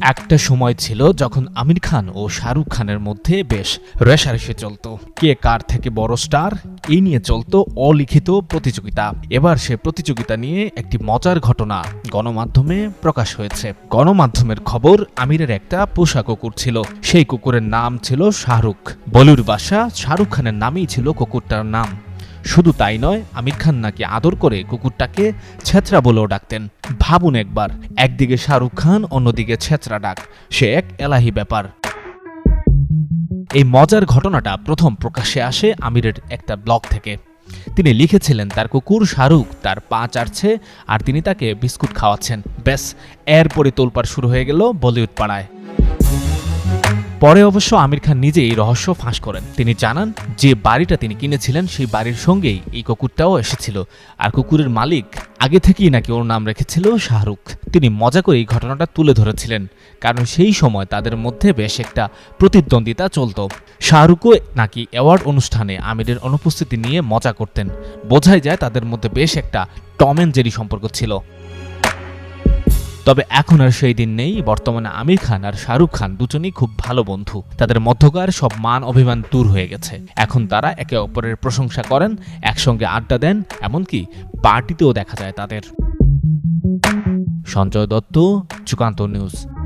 একটা সময় ছিল যখন আমির খান ও শাহরুখ খানের মধ্যে বেশ রেশারেশি চলতো। কে কার থেকে বড় স্টার এই নিয়ে চলতো অলিখিত প্রতিযোগিতা। এবার সে প্রতিযোগিতা নিয়ে একটি মজার ঘটনা গণমাধ্যমে প্রকাশ হয়েছে। গণমাধ্যমের খবর আমিরের একটা পোষা কুকুর ছিল। সেই কুকুরের নাম ছিল শাহরুখ। বলিউড বাসা শাহরুখ খানের নামেই ছিল কুকুরটার নাম। শুধু তাই নয়, আমির খান নাকি আদর করে কুকুরটাকে ছেত্রা বলেও ডাকতেন। ভাবুন একবার, একদিকে শাহরুখ খান, অন্যদিকে ছেত্রা ডাক। সে এক এলাহি ব্যাপার। এই মজার ঘটনাটা প্রথম প্রকাশ্যে আসে আমিরের একটা ব্লগ থেকে। তিনি লিখেছিলেন, তার কুকুর শাহরুখ, তার পা চাটছে আর তিনি তাকে বিস্কুট খাওয়াচ্ছেন। ব্যাস এরপরে তোলপাড় শুরু হয়ে গেল বলিউড পাড়ায়। পরে অবশ্য আমির খান নিজে এই রহস্য ফাঁস করেন। তিনি জানান, যে বাড়িটা তিনি কিনেছিলেন, সেই বাড়ির সঙ্গেই এই কুকুরটাও এসেছিল। আর কুকুরের মালিক আগে থেকেই নাকি ওর নাম রেখেছিল শাহরুখ। তিনি মজা করে এই ঘটনাটা তুলে ধরেছিলেন। কারণ সেই সময় তাদের মধ্যে বেশ একটা প্রতিদ্বন্দ্বিতা চলত। শাহরুখও নাকি অ্যাওয়ার্ড অনুষ্ঠানে আমিরের অনুপস্থিতি নিয়ে মজা করতেন। বোঝাই যায় তাদের মধ্যে বেশ একটা টম অ্যান্ড জেরি সম্পর্ক ছিল। তবে এখন আর সেই দিন নেই। বর্তমানে আমির খান আর শাহরুখ খান দুজনই খুব ভালো বন্ধু। তাদের মধ্যকার সব মান অভিমান দূর হয়ে গেছে। এখন তারা একে অপরের প্রশংসা করেন, একসঙ্গে আড্ডা দেন, এমনকি পার্টিতেও দেখা যায় তাদের। সঞ্জয় দত্ত চুকান্ত নিউজ।